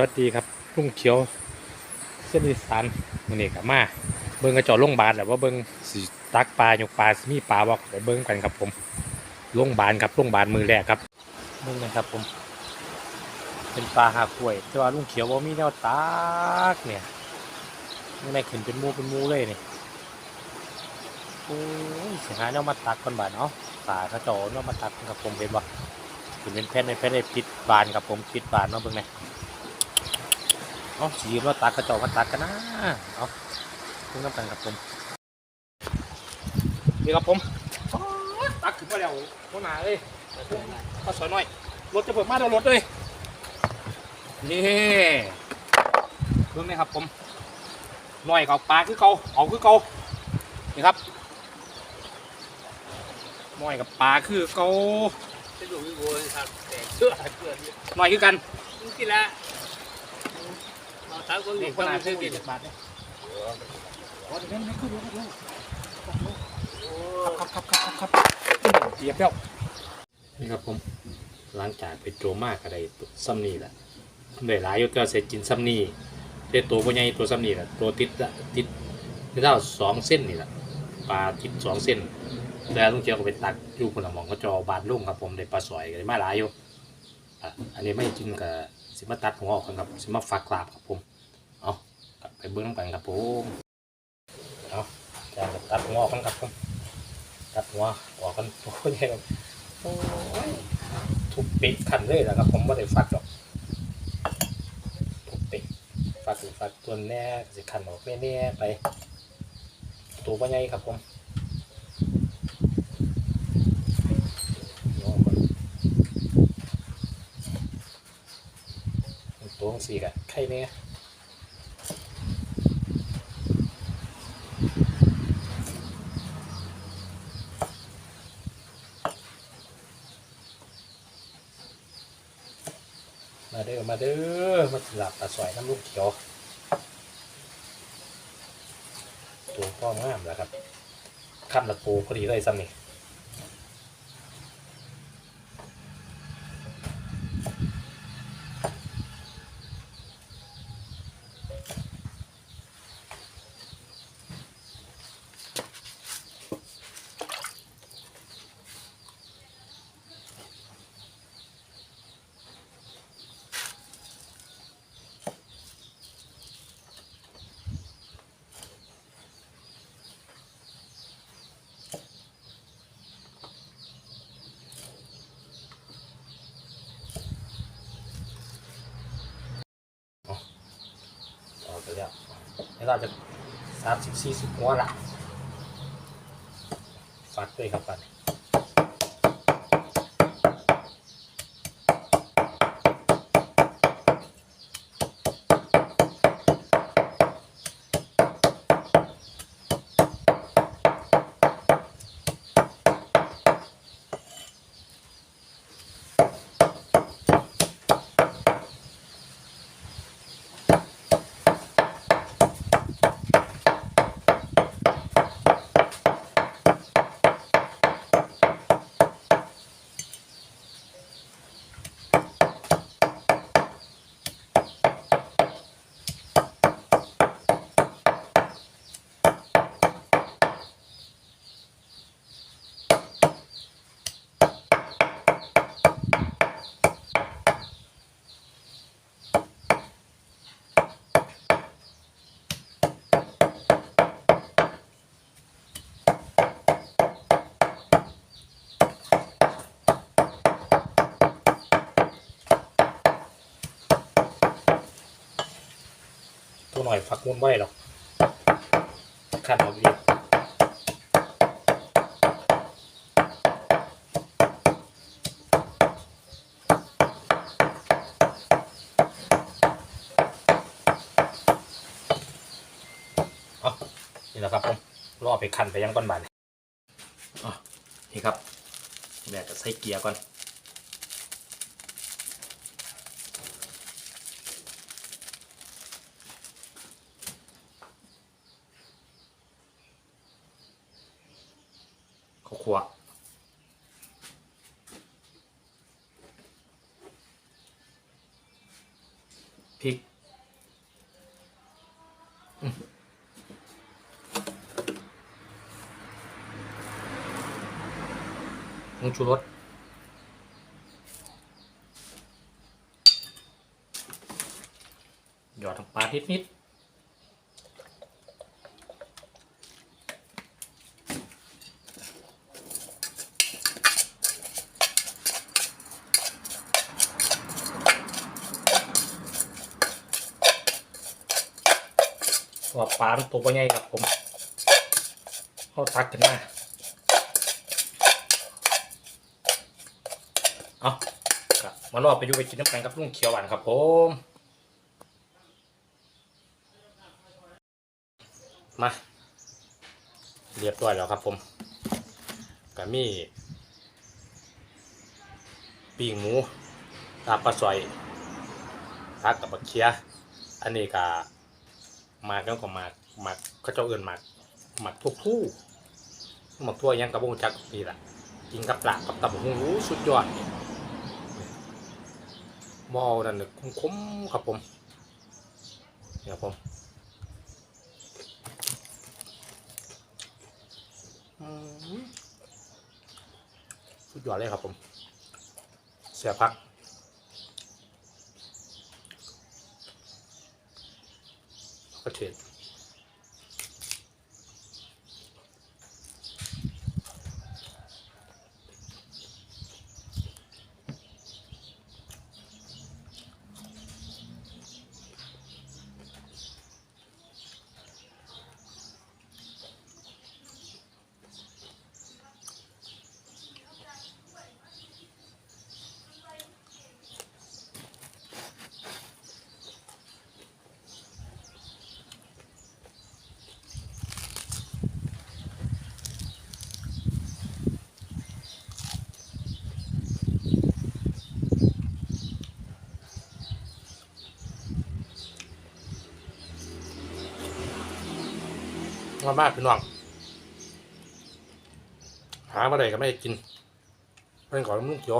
วัสดีครับลุงเขียว เส้นอีสานมื้อนี้ก็มา เบิ่งกระจอโรงบาลแหละว่าเบิ่งสิตักปลาอยู่ปลาสมีปลาบ่ไปเบิ่งกันครับผมโรงบาลครับโรงบาลมือแรกครับเบิ่งนะครับผม เป็นปลาหากล้วย แต่ว่าลุงเขียวบ่มีแนวตักเนี่ยยังไงขึ้นเป็นมูเป็นมูเลยนี่โอ้ยสิหาแนวมาตักก่อนบาดเนาะปลากระจอแนวมาตักครับผมเห็นบ่ขึ้นเป็นแผ่นในแผ่นในปิดบานครับผมปิดบานเนาะเบิ่งแหน่ เอาสีมาตัดกระจอกมาตัดกันนะเอาเพิ่งน้ำกันครับผมนี่ครับผมตักขึ้นมาแล้วหัวหน้าเลยก็สอยหน่อยรถจะเปิดมาเดี๋ยวรถเลยนี่เบิ่งนี่ครับผมหน่อยเขาปลาคือเขาเอาคือเขานี่ครับหน่อยกับปลาคือเขาหน่อยคือกันกินละ เอาทั้งคนนี่นี้หัวหน้าซื้ซื้อกิกี่นบาทเนี่ยโอ้ยไม่ขึ้นเลยครับครับครับครับครับครับเจียบแล้วนี่ครับผมหลังจากไปโจมากอะไรซ้ำนี่แหละได้หลายอยก็เสร็จกินซ้ำนี่ได้ตัวพวกใหญ่ตัวซ้ำนี่แหละตัวติดติดนี่เท่าสองเส้นนี่แหละปลาติดสองเส้นแล้วลุงเจียวก็ไปตักอยู่คนละหมองก็จอบานลุ่งครับผมได้ปลาสอยก็ได้มาหลายอยู่อะอันนี้ไม่กินกับสิมาตัดหัวออกกันครับสิมาฝักกลาบครับผม เบื้องกันครับผมเอาจะตัดหัวอกกันครับผมตัดหัวออกกันโอ้ยครับทุบปิดขันเลยแหละครับ ผมไม่ได้ฟักหรอกทุบปิดฟักหรือฟักตัวแน่สิขันออกแน่ๆไปตัวว่าไงครับผมตัวของสี่กะไข่เนี่ยมาเด้ อมาเด้อมาหลับตาสวยน้ำลูกเขียวตัวพ่องามแล้วครับขั้นละปูพอดีเลยซ้ำนี่ เราจะสามสิบสี่สิบหัวละฟัดด้วยครับปัน หน่อยฟักมุนไว้หรอกขั้นเอาอีกเอนี่แหละครับผมรอไปคันไปยังก้อนบานอ๋อนี่ครับแบกจะใส่เกียร์ก่อน ขัวพริกผงชูรสหยอดน้ำปลานิดนิด ว่าปลานตัวใหญ่ครับผมเขาตักกันมาเอาครับมารอไปอยู่ไปกินน้ำกันกับลุงเขียวหวานครับผมมาเรียบร้อยแล้วครับผมก็มีปีงหมูตาปลาสอยทักกับบักเคียอันนี้ก็ มากแล้วก็มากมากเขาเจ้าเอื่นมากมากทุกทู่หมกทั่วยังกระบงจักนี่แหละกินกับปลากับตับหูรู้สุดยอดบอลนั่นน่ะคุ้มๆครับผมเนี่ยผมสุดยอดเลยครับผม เสียพัก กร มมามากพี่น้อง หามาได้ก็ไม่ได้กินเป็นของลุงเขียว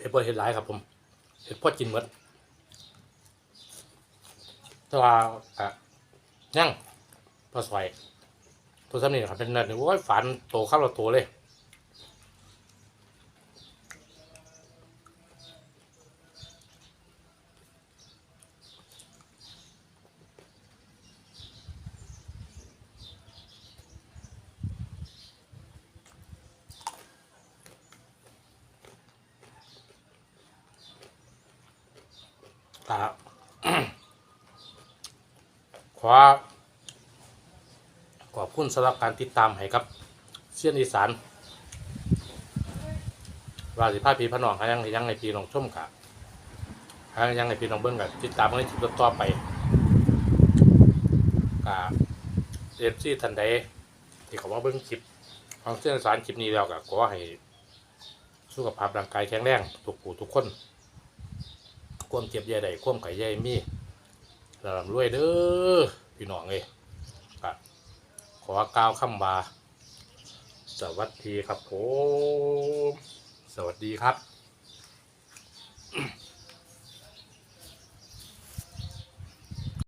เห็ดบ่เห็ดหลายครับผมเห็ดพ่อกินหมดแต่ว่าอะยังพอสอยตัวซ้ำนี่ครับเป็นเนิร์ดนี่โอ้ยฝันโตข้าวเราโตเลย ครับขอขอบคุณสำหรับการติดตามให้ครับเสี้ยนอีสานว่าสิพาพี่พนองหายังยังในพี่น้องชมกะหายังในพี่น้องเบิ้งกับติดตามในคลิปต่อไปกะเอฟซีทันใดที่เขาว่าเบิ้งคลิปของเสี้ยนอีสานคลิปนี้แล้วกะขอให้สุขภาพร่างกายแข็งแรงทุกผู้ทุกคน ความเจ็บใหญ่ใดความไข่ใหญ่มีระลำรวยเด้อพี่น้องเอ้ยก็ขอกล่าวคำบาสวัสดีครับผมสวัสดีครับ